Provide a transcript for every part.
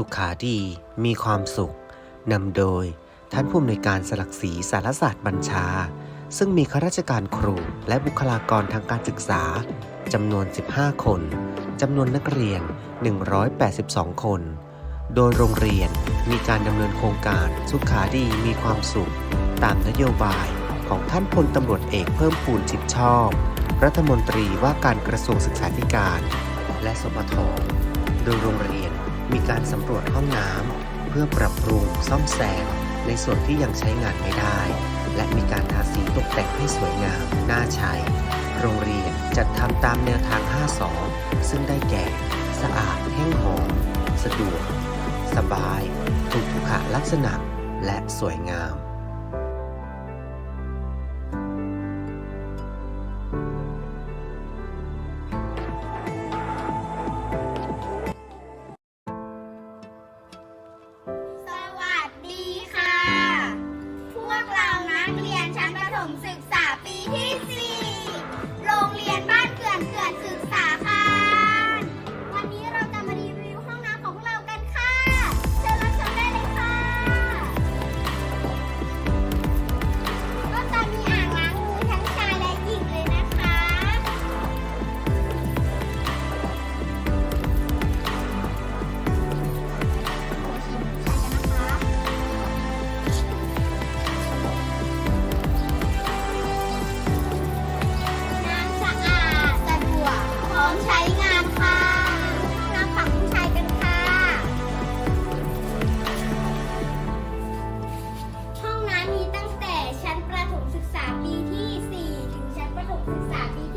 สุขาดีมีความสุขนำโดยท่านผู้อำนวยการสลักศรีสารศาสตร์บัญชา ซึ่งมีข้าราชการครูและบุคลากรทางการศึกษาจำนวน 15 คนจำนวนนักเรียน 182 คน โดยโรงเรียนมีการดำเนินโครงการสุขาดีมีความสุข ตามนโยบายของท่านพลตำรวจเอกเพิ่มพูนชิดชอบ รัฐมนตรีว่าการกระทรวงศึกษาธิการ และสปทโดยโรงเรียน มีการสำรวจห้องน้ำเพื่อปรับปรุงซ่อมแซมในส่วนที่ยังใช้งานไม่ได้ และมีการทาสีตกแต่งให้สวยงามน่าใช้ โรงเรียนจัดทำตามแนวทาง5ซึ่งได้แก่ สะอาดแห้งหอมสะดวก สบาย ถูกสุขลักษณะ และสวยงาม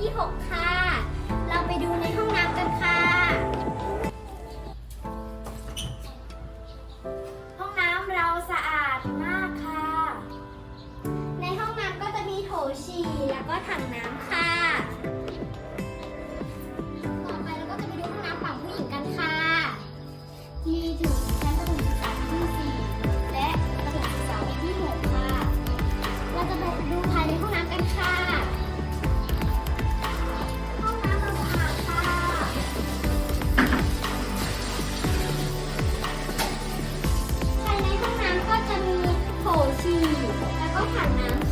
ที่ 6 ค่ะ เราไปดูในห้องน้ำกันค่ะ ห้องน้ำเราสะอาดมากค่ะ ในห้องน้ำก็จะมีโถฉี่แล้วก็ถังน้ำค่ะ ผ่านน้ำ